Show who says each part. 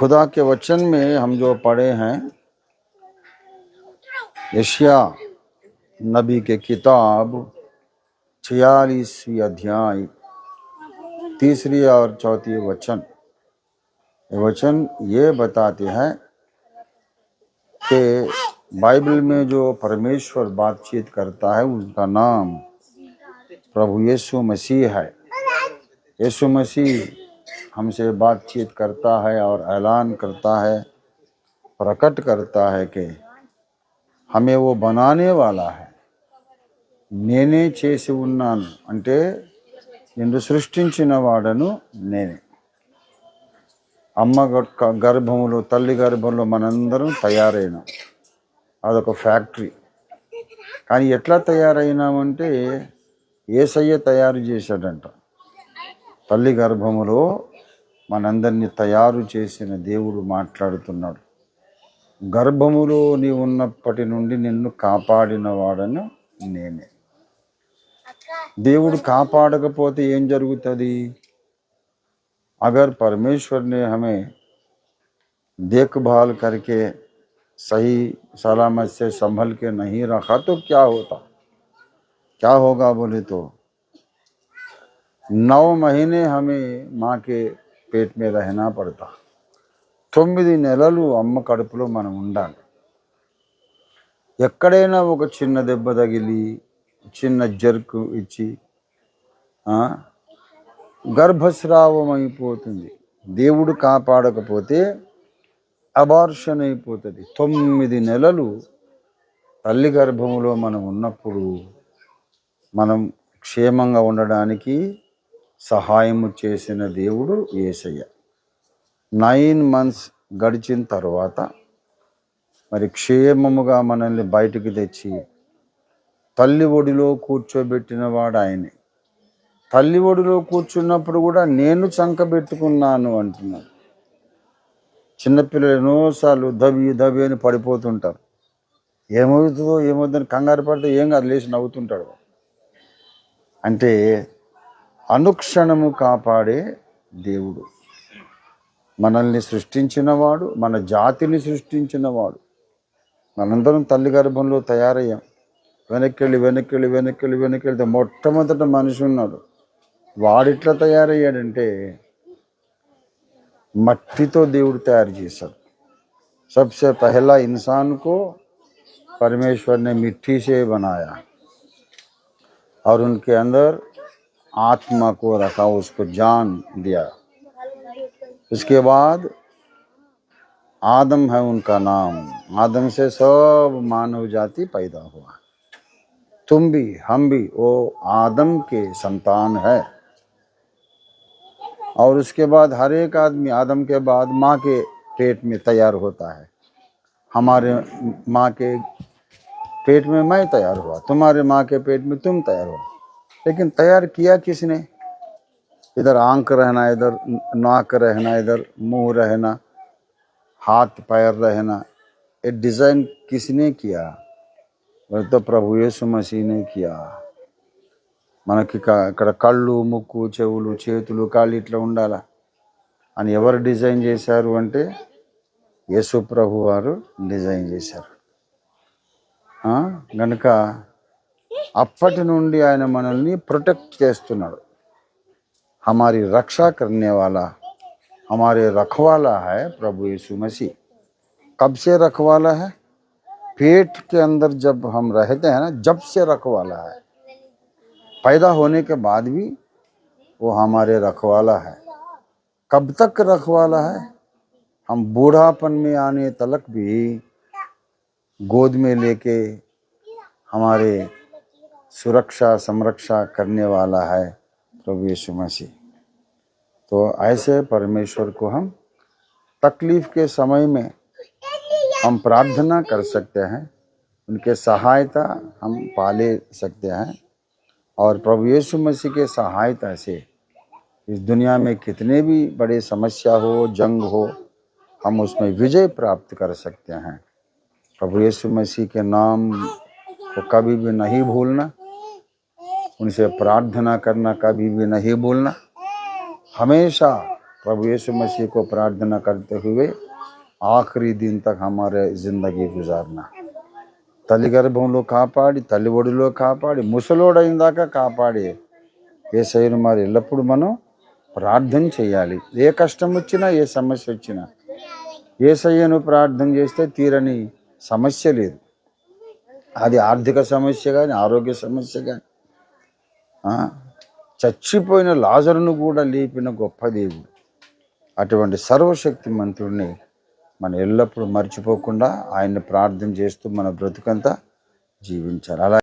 Speaker 1: खुदा के वचन में हम जो पढ़े हैं, यशिया नबी के किताब छियालीसवीं अध्याय, तीसरी और चौथी वचन। वचन ये बताते हैं कि बाइबल में जो परमेश्वर बातचीत करता है उसका नाम प्रभु यीशु मसीह है। यीशु मसीह हमसे बातचीत करता है और ऐलान करता है प्रकट करता है कि हमें वो बनाने वाला है నేనే చేసి ఉన్నాను అంటే నిన్ను సృష్టించిన వాడను నేనే అమ్మ గ- గర్భములో తల్లి గర్భంలో మనందరం తయారైనాం అదొక ఫ్యాక్టరీ కానీ ఎట్లా తయారైనామంటే ఏసయ్య తయారు చేశాడంట తల్లి గర్భములో మనందరినీ తయారు చేసిన దేవుడు మాట్లాడుతున్నాడు గర్భములో నీ ఉన్నప్పటి నుండి నిన్ను కాపాడిన వాడను నేనే దేవుడు కాపాడకపోతే ఏం జరుగుతుంది अगर परमेश्वर ने हमें देखभाल करके सही सलामत से संभल के नहीं रखा तो क्या होता क्या होगा बोले तो नौ महीने हमें माँ के పేట్ మీద అయినా పడతా. తొమ్మిది నెలలు అమ్మ కడుపులో మనం ఉండాలి. ఎక్కడైనా ఒక చిన్న దెబ్బ తగిలి చిన్న జర్కు ఇచ్చి గర్భస్రావం అయిపోతుంది దేవుడు కాపాడకపోతే అబార్షన్ అయిపోతుంది. తొమ్మిది నెలలు తల్లి గర్భములో మనం ఉన్నప్పుడు మనం క్షేమంగా ఉండడానికి సహాయము చేసిన దేవుడు యేసయ్య నైన్ మంత్స్ గడిచిన తర్వాత మరి క్షేమముగా మనల్ని బయటికి తెచ్చి తల్లి ఒడిలో కూర్చోబెట్టిన వాడు ఆయనే. తల్లి ఒడిలో కూర్చున్నప్పుడు కూడా నేను చంకబెట్టుకున్నాను అంటున్నాడు. చిన్నపిల్లలు ఎన్నోసార్లు దవి దవి అని పడిపోతుంటారు. ఏమవుతుందో ఏమవుతుందని కంగారు పడితే ఏం కాదు లేచి నవ్వుతుంటాడు అంటే అనుక్షణము కాపాడే దేవుడు మనల్ని సృష్టించినవాడు మన జాతిని సృష్టించినవాడు మనందరం తల్లి గర్భంలో తయారయ్యాం వెనక్కి వెనక్కి వెనక్కి వెనక్కి వెళ్తే మొట్టమొదట మనిషి ఉన్నాడు వాడిట్లా తయారయ్యాడంటే మట్టితో దేవుడు తయారు చేశాడు सबसे पहला इंसान को परमेश्वर ने मिट्टी से बनाया और उनके अंदर आत्मा को रखा, उसको जान दिया। उसके बाद आदम है उनका नाम। आदम से सब मानव जाति पैदा हुआ। तुम भी, हम भी वो आदम के संतान है। और उसके बाद हर एक आदमी आदम के बाद माँ के पेट में तैयार होता है। हमारे माँ के पेट में मैं तैयार हुआ, तुम्हारे माँ के पेट में तुम तैयार हुआ लेकिन तैयार किया किसने इधर आंख रहना इधर नाक रहना इधर मुंह रहना हाथ पैर रहना ये डिजाइन किसने किया वो तो प्रभु यीशु मसीह ने किया మనకి క- ఇక్కడ కళ్ళు ముక్కు చెవులు చేతులు కాళ్ళు ఇట్లా ఉండాలా అని ఎవరు డిజైన్ చేశారు అంటే యేసు ప్రభు వారు డిజైన్ చేశారు ఆ, గనుక అప్పటి నుండి ఆయన మనల్ని ప్రొటెక్ట్ చేస్తున్నాడు हमारी रक्षा करने वाला हमारे रखवाला है प्रभु यीशु मसीह कब से रखवाला है पेट के अंदर जब हम रहते हैं ना जब से रखवाला है पैदा होने के बाद भी वो हमारे रखवाला है कब तक रखवाला है हम बूढ़ापन में आने तलक भी गोद में लेके हमारे सुरक्षा, संरक्षा करने वाला है प्रभु यीशु मसीह। तो ऐसे परमेश्वर को हम तकलीफ़ के समय में हम प्रार्थना कर सकते हैं, उनके सहायता हम पाले सकते हैं, और प्रभु यीशु मसीह के सहायता से इस दुनिया में कितने भी बड़े समस्या हो, जंग हो, हम उसमें विजय प्राप्त कर सकते हैं। प्रभु यीशु मसीह के नाम को कभी भी नहीं भूलना। उनसे प्रार्थना करना कभी भी नहीं भूलना हमेशा प्रभु यीशु मसीह को प्रार्थना करते हुए ఆఖరి दिन तक हमारे जिंदगी गुजारना తల్లి గర్భంలో కాపాడి తల్లి ఒడిలో కాపాడి ముసలోడైందాకా కాపాడి ఏసైను మరి ఎల్లప్పుడూ మనం ప్రార్థన చేయాలి ఏ కష్టం వచ్చినా ఏ సమస్య వచ్చినా ఏసయ్యను ప్రార్థన చేస్తే తీరని సమస్య లేదు అది ఆర్థిక సమస్య కానీ ఆరోగ్య సమస్య కానీ ఆ, చచ్చిపోయిన లాజరును కూడా లేపిన గొప్ప దేవుడు. అటువంటి సర్వశక్తి మంత్రుడిని మనం ఎల్లప్పుడూ మర్చిపోకుండా ఆయన్ని ప్రార్థన చేస్తూ మన బ్రతుకంతా జీవించాలి. అలా